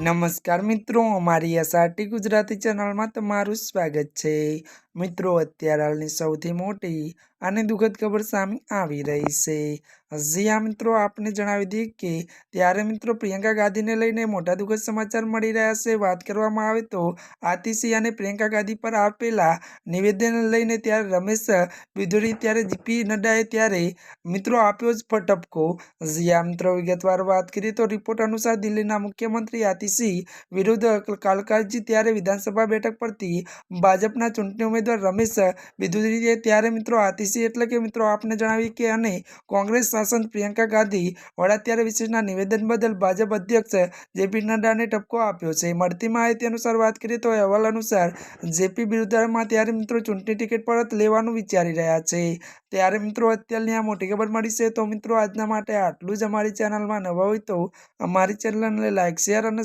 નમસ્કાર મિત્રો, અમારી એસઆરટી ગુજરાતી ચેનલમાં તમારું સ્વાગત છે. મિત્રો, અત્યારે હાલની સૌથી મોટી અને દુઃખદ ખબર સામે આવી રહી છે. હજી આ મિત્રો, આપને જણાવી દઈએ કે ત્યારે મિત્રો પ્રિયંકા ગાંધીને લઈને મોટા દુઃખદ સમાચાર મળી રહ્યા છે. વાત કરવામાં આવે તો આતિશી અને પ્રિયંકા ગાંધી પર આપેલા નિવેદન લઈને ત્યારે રમેશ બિધુરી ત્યારે જીપી નડ્ડાએ ત્યારે મિત્રો આપ્યો જ ફટપકો હજી આ મિત્રો, વિગતવાર વાત કરીએ તો રિપોર્ટ અનુસાર દિલ્હીના મુખ્યમંત્રી આતિશી વિરુદ્ધ કાલકાજી ત્યારે વિધાનસભા બેઠક પરથી ભાજપના ચૂંટણી ઉમેદવાર રમેશ બિદુરીએ ત્યારે મિત્રો આતિશી એટલે કે મિત્રો આપને જણાવી કે અને કોંગ્રેસ શાસન પ્રિયંકા ગાંધી વડા ત્યારે વિશેષના નિવેદન બદલ ભાજપ અધ્યક્ષ જેપી નડ્ડાને ટપકો આપ્યો છે. મળતી માહિતી અનુસાર વાત કરીએ તો અહેવાલ અનુસાર જેપી બિરુદ્ધામાં ત્યારે મિત્રો ચૂંટણી ટિકિટ પરત લેવાનું વિચારી રહ્યા છે. ત્યારે મિત્રો અત્યારની આ મોટી ખબર મળી છે. તો મિત્રો આજના માટે આટલું જ. અમારી ચેનલમાં નવા હોય તો અમારી ચેનલને લાઇક શેર અને